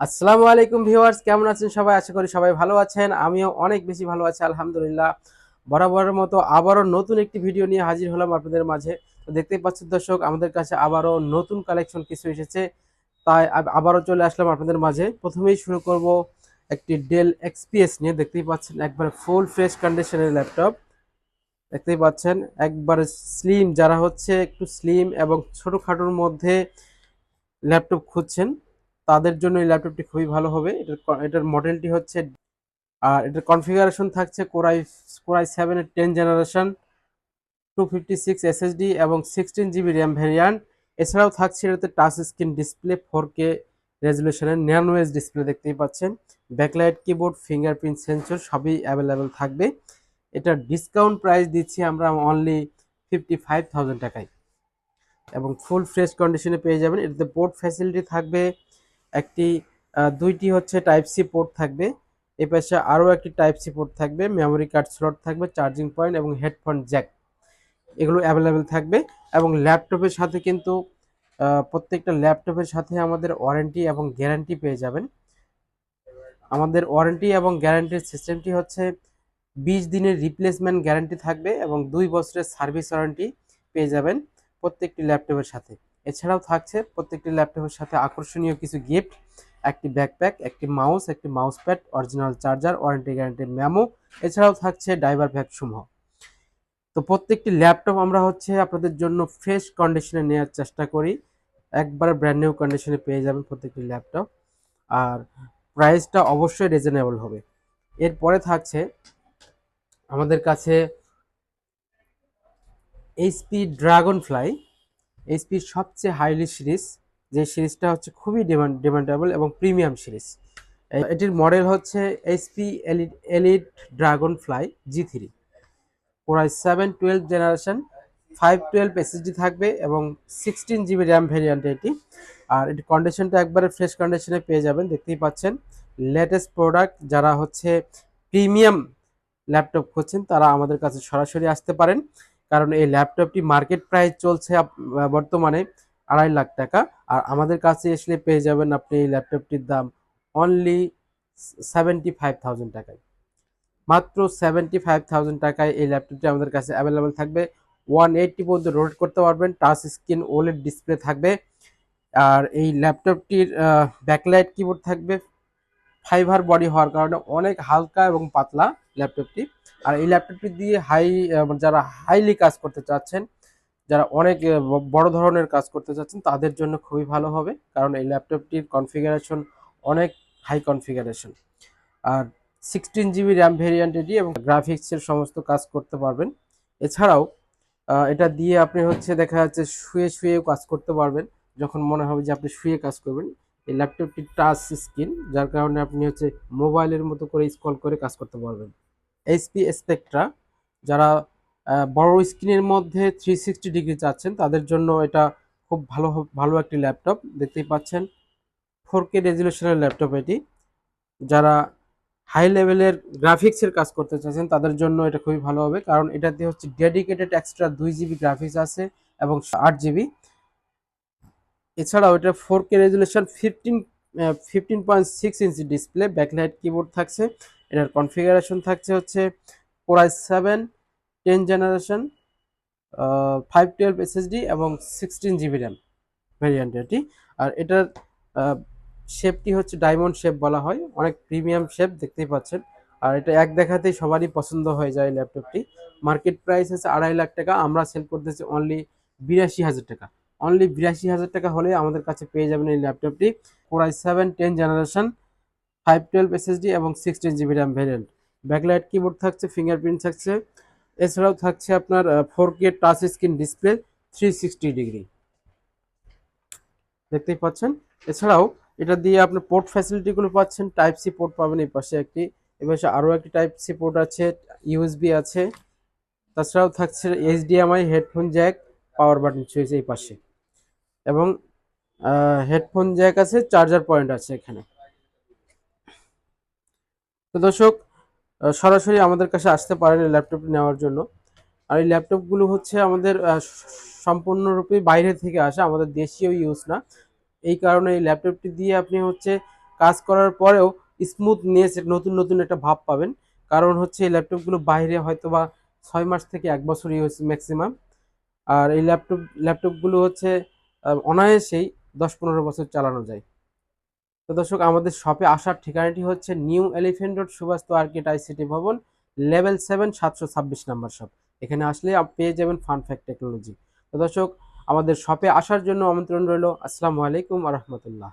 আসসালামু আলাইকুম ভিউয়ার্স, কেমন আছেন সবাই? আশা করি সবাই ভালো আছেন। আমিও অনেক বেশি ভালো আছি, আলহামদুলিল্লাহ। বরাবরের মতো আবারও নতুন একটি ভিডিও নিয়ে হাজির হলাম আপনাদের মাঝে। তো দেখতেই পাচ্ছেন দর্শক, আমাদের কাছে আবারও নতুন কালেকশন কিছু এসেছে। তাই আবারও চলে আসলাম আপনাদের মাঝে। প্রথমেই শুরু করব একটি ডেল এক্সপিএস নিয়ে। দেখতেই পাচ্ছেন একবার ফুল ফ্রেশ কন্ডিশনের ল্যাপটপ দেখতেই পাচ্ছেন একবার স্লিম যারা হচ্ছে একটু স্লিম এবং ছোটোখাটোর মধ্যে ল্যাপটপ খুঁজছেন তাদের জন্য এই ল্যাপটপটি খুবই ভালো হবে। এটার এটার মডেলটি হচ্ছে আর এটার কনফিগারেশন থাকছে কোরাই কোরাই সেভেনের ten generation two fifty six SSD এবং সিক্সটিন জিবি র্যাম ভ্যারিয়ান্ট এছাড়াও থাকছে এটাতে touch screen display four K রেজলিউশনের ন্যানোয়েজ ডিসপ্লে দেখতেই পাচ্ছেন। ব্যাকলাইট কিবোর্ড ফিঙ্গারপ্রিন্ট সেন্সর সবই অ্যাভেলেবেল থাকবে। এটার ডিসকাউন্ট প্রাইস দিচ্ছি আমরা অনলি ফিফটি ফাইভ থাউজেন্ড টাকায়। এবং ফুল ফ্রেশ কন্ডিশনে পেয়ে যাবেন। এটাতে পোর্ট ফ্যাসিলিটি থাকবে একটি দুইটি হচ্ছে টাইপ সি পোর্ট থাকবে। এই পাশে আরও একটি টাইপ সি পোর্ট থাকবে মেমোরি কার্ড স্লট থাকবে চার্জিং পয়েন্ট এবং হেডফোন জ্যাক এগুলো অ্যাভেলেবেল থাকবে এবং ল্যাপটপের সাথে কিন্তু প্রত্যেকটা ল্যাপটপের সাথে আমাদের ওয়ারেন্টি এবং গ্যারান্টি পেয়ে যাবেন। আমাদের ওয়ারেন্টি এবং গ্যারান্টির সিস্টেমটি হচ্ছে বিশ দিনের রিপ্লেসমেন্ট গ্যারান্টি থাকবে এবং দুই বছরের সার্ভিস ওয়ারেন্টি পেয়ে যাবেন প্রত্যেকটি ল্যাপটপের সাথে। এছাড়াও থাকছে প্রত্যেকটি ল্যাপটপের সাথে আকর্ষণীয় কিছু গিফট একটি ব্যাকপ্যাক একটি মাউস একটি mouse pad original charger warranty guarantee memo এছাড়াও থাকছে ড্রাইভার ব্যাগ সমূহ। তো প্রত্যেকটি ল্যাপটপ আমরা হচ্ছে আপনাদের জন্য ফ্রেশ কন্ডিশনে নেওয়ার চেষ্টা করি। একবার ব্র্যান্ড নিউ কন্ডিশনে পেয়ে যাবেন প্রত্যেকটি ল্যাপটপ। আর প্রাইসটা অবশ্যই রিজনেবল হবে। এরপরে থাকছে আমাদের কাছে এইচপি ড্রাগন ফ্লাই এইচপির সবচেয়ে হাইলি সিরিজ যে সিরিজটা হচ্ছে খুবই ডিমান্ড ডিমান্ডেবল এবং প্রিমিয়াম সিরিজ এটির মডেল হচ্ছে HP elite elite dragonfly G three core i seven twelve generation five twelve SSD থাকবে এবং সিক্সটিন জিবি র্যাম ভ্যারিয়েন্ট এটি। আর এটি কন্ডিশনটা একবারে ফ্রেশ কন্ডিশনে পেয়ে যাবেন, দেখতেই পাচ্ছেন। লেটেস্ট প্রোডাক্ট যারা হচ্ছে প্রিমিয়াম ল্যাপটপ খুঁজছেন, তারা আমাদের কাছে সরাসরি আসতে পারেন। কারণ এই ল্যাপটপটি মার্কেট প্রাইস চলছে বর্তমানে আড়াই লাখ টাকা। আর আমাদের কাছে আসলে পেয়ে যাবেন আপনি এই ল্যাপটপটির দাম অনলি সেভেন্টি ফাইভ থাউজেন্ড টাকায়। মাত্র সেভেন্টি ফাইভ থাউজেন্ড টাকায় এই ল্যাপটপটি আমাদের কাছে অ্যাভেলেবেল থাকবে। ওয়ান এইটটি পর্যন্ত রোড করতে পারবেন টাচ স্ক্রিন ওলেড ডিসপ্লে থাকবে। আর এই ল্যাপটপটির ব্যাকলাইট কিবোর্ড থাকবে। ফাইবার বডি হওয়ার কারণে অনেক হালকা এবং পাতলা। ল্যাপটপটি। আর এই ল্যাপটপটি দিয়ে হাই যারা হাইলি কাজ করতে চাচ্ছেন, যারা অনেক বড় ধরনের কাজ করতে চাচ্ছেন, তাদের জন্য খুবই ভালো হবে। কারণ এই ল্যাপটপটির কনফিগারেশন অনেক হাই কনফিগারেশন আর সিক্সটিন জিবি র্যাম ভেরিয়েন্ট এটি এবং গ্রাফিক্সের সমস্ত কাজ করতে পারবেন। এছাড়াও এটা দিয়ে আপনি হচ্ছে দেখা যাচ্ছে শুয়ে শুয়েও কাজ করতে পারবেন। যখন মনে হবে যে আপনি শুয়ে কাজ করবেন, এই ল্যাপটপটি টাচ স্ক্রিন যার কারণে আপনি হচ্ছে মোবাইলের মতো করে স্ক্রল করে কাজ করতে পারবেন। এইচপি স্পেকট্রা যারা বড় স্ক্রিনের মধ্যে থ্রি সিক্সটি ডিগ্রি চাচ্ছেন, তাদের জন্য এটা খুব ভালো ভালো একটি ল্যাপটপ। দেখতেই পাচ্ছেন ফোর কে রেজলিউশনের ল্যাপটপ এটি। যারা হাই লেভেলের গ্রাফিক্সের কাজ করতে চাচ্ছেন, তাদের জন্য এটা খুবই ভালো হবে, কারণ এটাতে হচ্ছে ডেডিকেটেড এক্সট্রা দুই জিবি গ্রাফিক্স আছে এবং আট জিবি এছাড়াও এটা four K resolution fifteen fifteen point six inch display, backlight keyboard থাকছে, এটার কনফিগারেশন থাকছে হচ্ছে core i seven ten generation five twelve SSD এবং সিক্সটিন জিবি র্যাম ভ্যারিয়েন্ট এটি। আর এটার শেপটি হচ্ছে ডায়মন্ড শেপ বলা হয়, অনেক প্রিমিয়াম শেপ দেখতেই পাচ্ছেন। আর এটা এক দেখাতেই সবারই পছন্দ হয়ে যায় ল্যাপটপটি। মার্কেট প্রাইস আছে আড়াই লাখ টাকা, আমরা সেল করতেছি অনলি বিরাশি হাজার টাকা। অনলি বিরাশি হাজার টাকা হলে আমাদের কাছে পেয়ে যাবেন এই ল্যাপটপটি। Core i seven ten generation five twelve SSD এবং sixteen GB RAM variant backlight keyboard থাকছে ফিঙ্গারপ্রিন্ট থাকছে। এছাড়াও থাকছে আপনার four K touch screen display three sixty degree দেখতেই পাচ্ছেন? এছাড়াও এটা দিয়ে আপনি পোর্ট ফ্যাসিলিটিগুলো পাচ্ছেন। টাইপ সি পোর্ট পাবেন এই পাশে একটি। এই পাশে আরও একটি টাইপ সি পোর্ট আছে ইউএসবি আছে। তাছাড়াও থাকছে HDMI headphone jack power button switch এই পাশে। এবং হেডফোন জ্যাক আছে চার্জার পয়েন্ট আছে এখানে। তো দর্শক সরাসরি আমাদের কাছে আসতে পারেন ল্যাপটপ নেওয়ার জন্য। আর এই ল্যাপটপগুলো হচ্ছে আমাদের সম্পূর্ণরূপে বাইরে থেকে আসা, আমাদের দেশীয় ইউজ না। এই কারণে এই ল্যাপটপটি দিয়ে আপনি হচ্ছে কাজ করার পরেও স্মুথনেস নতুন নতুন একটা ভাব পাবেন। কারণ হচ্ছে এই ল্যাপটপগুলো বাইরে হয়তো বা ছয় মাস থেকে এক বছরই হচ্ছে ম্যাক্সিমাম আর এই ল্যাপটপ ল্যাপটপগুলো হচ্ছে অনায়াসেই দশ পনেরো বছর চালানো যায়। তো দর্শক, আমাদের শপে আসার ঠিকানাটি হচ্ছে new elephant road, Subhash arcade ICT ভবন লেভেল সেভেন সাতশো ছাব্বিশ নাম্বার শপ এখানে আসলে পেয়ে যাবেন ফান ফ্যাক টেকনোলজি তো দর্শক, আমাদের শপে আসার জন্য আমন্ত্রণ রইল। আসসালামু আলাইকুম আ রহমতুল্লাহ।